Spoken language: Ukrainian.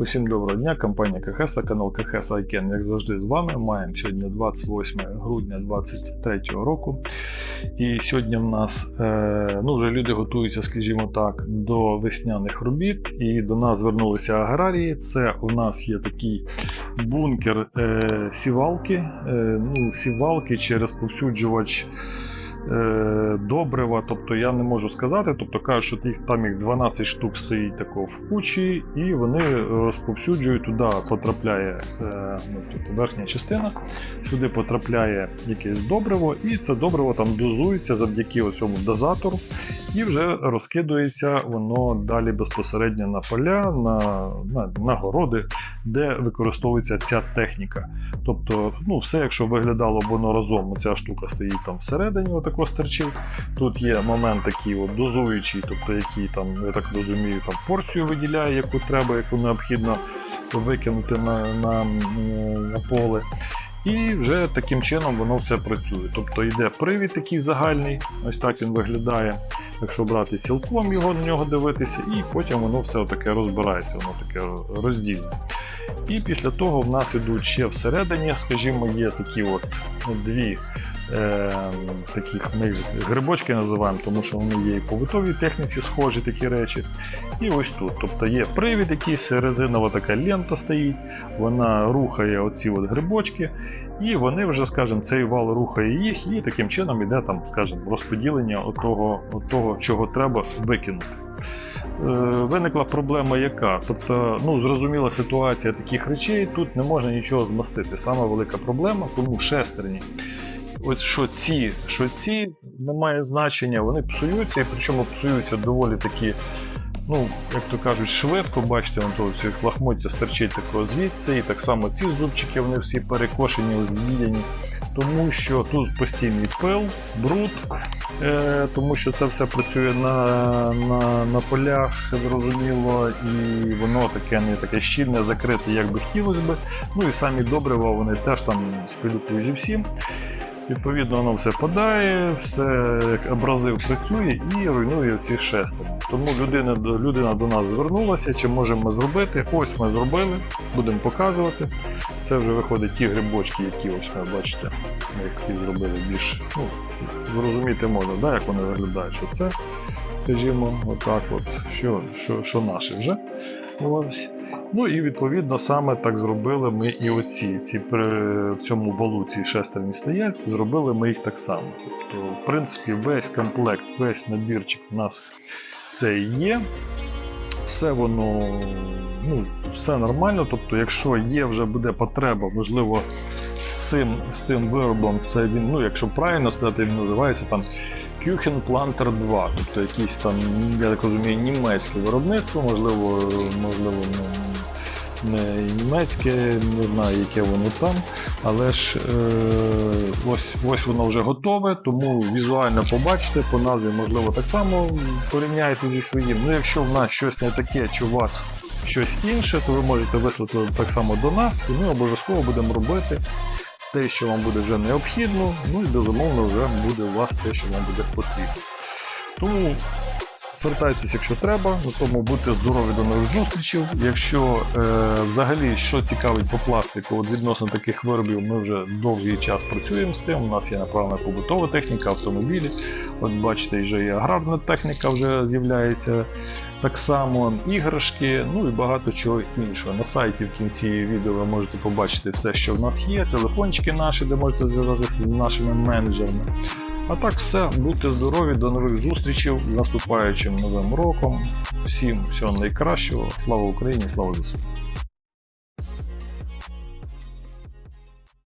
Усім доброго дня, компанія КХС, канал КХС Айкен, як завжди, з вами. Маємо сьогодні 28 грудня 2023 року. І сьогодні в нас е, ну, вже люди готуються, скажімо так, до весняних робіт. І до нас звернулися аграрії. Це у нас є такий бункер е, сівалки, е, ну, сівалки чи розповсюджувач. Е, Добрива, тобто я не можу сказати, тобто кажуть, що їх там їх 12 штук стоїть тако в кучі, і вони розповсюджують туди, потрапляє е, ну, тобто верхня частина, сюди потрапляє якесь добриво, і це добриво там дозується завдяки цьому дозатору, і вже розкидується воно далі безпосередньо на поля, на, на, на городи, де використовується ця техніка. Тобто, ну, все, якщо виглядало воно разом, ця штука стоїть там всередині, отако стерчить. Тут є момент такий от дозуючий, тобто який там, я так розумію, там порцію виділяє, яку треба, яку необхідно викинути на, на, на поле. І вже таким чином воно все працює. Тобто йде привід такий загальний, ось так він виглядає. Якщо брати цілком його на нього дивитися, і потім воно все таке розбирається, воно таке роздільне. І після того в нас ідуть ще всередині, скажімо, є такі от дві е, таких ми грибочки називаємо, тому що вони є і по битовій техніці схожі такі речі. І ось тут. Тобто є привід, якийсь резинова така лента стоїть, вона рухає оці от грибочки, і вони вже, скажімо, цей вал рухає їх, і таким чином йде там, скажімо, розподілення того, чого треба викинути. Е, Виникла проблема яка? Тобто, ну, зрозуміла ситуація таких речей, тут не можна нічого змастити. Саме велика проблема, тому шестерні. Ось що ці, що ці не має значення, вони псуються, і причому псуються доволі такі, ну, як то кажуть, швидко. Бачите, вон то цих лахмоття стерчить такого звідси, і так само ці зубчики вони всі перекошені, з'їдені, тому що тут постійний пил, бруд, тому що це все працює на, на, на полях, зрозуміло, і воно таке не таке щільне, закрите, як би хотілося би. Ну і самі добрива, вони теж там пилюкою зі всім. Відповідно, воно все падає, все як абразив працює і руйнує ці шестерні. Тому людина, людина до нас звернулася, чи можемо ми зробити. Ось ми зробили, будемо показувати. Це вже виходять ті грибочки, які ось ви бачите, які зробили більш ну, зрозуміти можна, да, як вони виглядають. Що це, скажімо, отак, от, що, що, що наше вже. Ось. Ну і відповідно саме так зробили ми і оці. Ці при в цьому валу ці шестерні стоять, зробили ми їх так само. Тобто, в принципі, весь комплект, весь набірчик у нас це і є. Все воно ну, все нормально. Тобто, якщо є вже буде потреба, можливо, з цим, з цим виробом, це він, ну, якщо правильно сказати, він називається там Küchenplanter 2, тобто якийсь там, я так розумію, німецьке виробництво, можливо, можливо, ну, не німецьке, не знаю, яке воно там. Але ж е, ось, ось воно вже готове, тому візуально побачите, по назві, можливо, так само порівняєте зі своїм. Ну, якщо в нас щось не таке, чи у вас щось інше, то ви можете вислати так само до нас, і ми обов'язково будемо робити те, що вам буде вже необхідно, ну і безумовно вже буде у вас те, що вам буде потрібно. Тому звертайтеся, якщо треба, на тому будьте здорові до нових зустрічей. Якщо е, взагалі що цікавить по пластику, от відносно таких виробів, ми вже довгий час працюємо з цим. У нас є направлена побутова техніка, автомобілі. От бачите, вже і аграрна техніка вже з'являється. Так само іграшки, ну і багато чого іншого. На сайті в кінці відео ви можете побачити все, що в нас є, телефончики наші, де можете зв'язатися з нашими менеджерами. А так все, будьте здорові, до нових зустрічей наступаючим новим роком. Всім всього найкращого. Слава Україні, слава ЗСУ!